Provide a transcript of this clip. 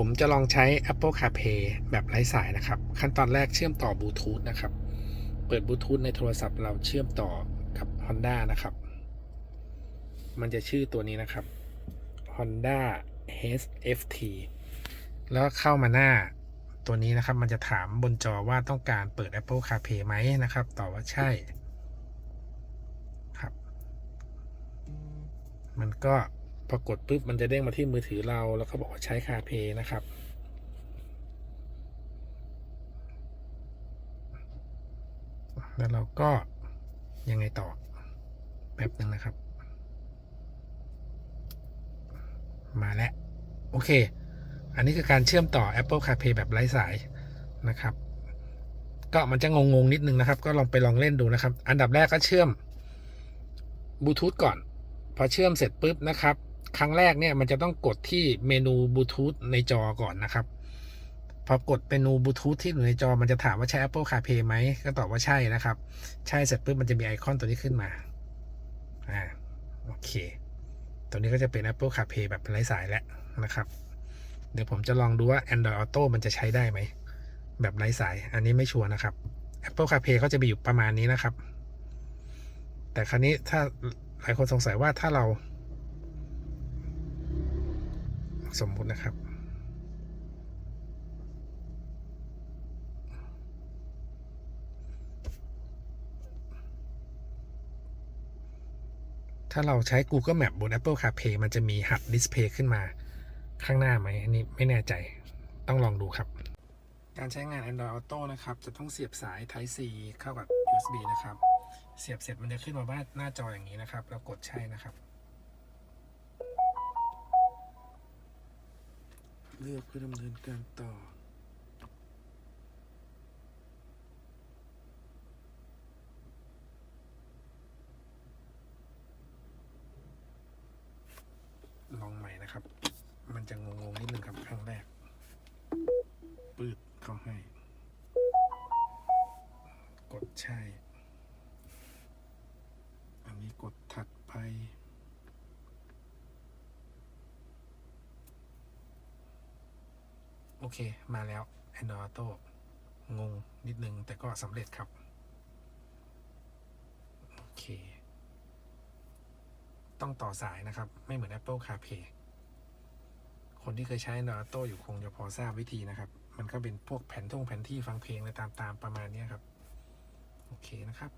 ผมจะลองใช้ Apple CarPlay แบบไร้สายนะครับ ขั้นตอนแรกเชื่อมต่อบลูทูธนะครับ เปิดบลูทูธในโทรศัพท์เราเชื่อมต่อกับ Honda นะครับ มันจะชื่อตัวนี้นะครับ Honda HFT แล้วเข้ามาหน้าตัวนี้นะครับ มันจะถามบนจอว่าต้องการเปิด Apple CarPlay ไหมนะครับตอบว่าใช่ครับ มันก็ พอกดปุ๊บมันจะเด้งมาที่มือถือเราแล้วก็บอกว่าใช้ CarPlay นะครับ แล้วเราก็ยังไงต่อแป๊บหนึ่งนะครับ มาแล้ว โอเค อันนี้คือการเชื่อมต่อ Apple CarPlay แบบไร้สายนะครับ ก็มันจะงงงๆนิดนึงนะครับ ก็ลองไปลองเล่นดูนะครับ อันดับแรกก็เชื่อมบลูทูธก่อน พอเชื่อมเสร็จปุ๊บนะครับ ครั้งแรกเนี่ยมันจะต้องกดที่เมนูบลูทูธในจอก่อนนะครับพอกดเมนูบลูทูธที่อยู่ในจอมันจะถามว่าใช้ Apple CarPlay ไหมก็ตอบว่าใช่นะครับ ใช่เสร็จปุ๊บมันจะมีไอคอนตัวนี้ขึ้นมาอ่าโอเค ตัวนี้ก็จะเป็น Apple CarPlay แบบไร้สายแล้วนะครับ เดี๋ยวผมจะลองดูว่า Android Auto มันจะใช้ได้ไหม แบบไร้สาย อันนี้ไม่ชัวร์นะครับ Apple CarPlay เขาจะไปอยู่ประมาณนี้นะครับ แต่ครั้นี้ถ้าหลายคนสงสัยว่าถ้าเรา สมมุตินะครับ ถ้าเราใช้ Google Map บน Apple CarPlay มันจะมีหัดดิสเพย์ขึ้นมาข้างหน้าไหมอันนี้ไม่แน่ใจต้องลองดูครับ การใช้งาน Android Auto นะครับ จะต้องเสียบสาย Type C เข้ากับ USB นะครับ เสียบเสร็จมันจะขึ้นมาว่าหน้าจออย่างนี้นะครับแล้วกดใช่นะครับ เลือกเพื่อดำเนินการต่อ ลองใหม่นะครับ มันจะงงๆนิดนึงครับครั้งแรก ปืดเข้าให้ กดใช่ อันนี้กดถัดไป อเค มาแล้ว Android Auto งงนิดนึง แต่ก็สำเร็จครับ โอเค ต้องต่อสายนะครับ ไม่เหมือน Apple CarPlay คนที่เคยใช้ Android Auto อยู่คงจะพอทราบวิธีนะครับ มันก็เป็นพวกแผนท่งแผนที่ฟังเพลงอะไรตามๆประมาณนี้ครับ โอเคนะครับ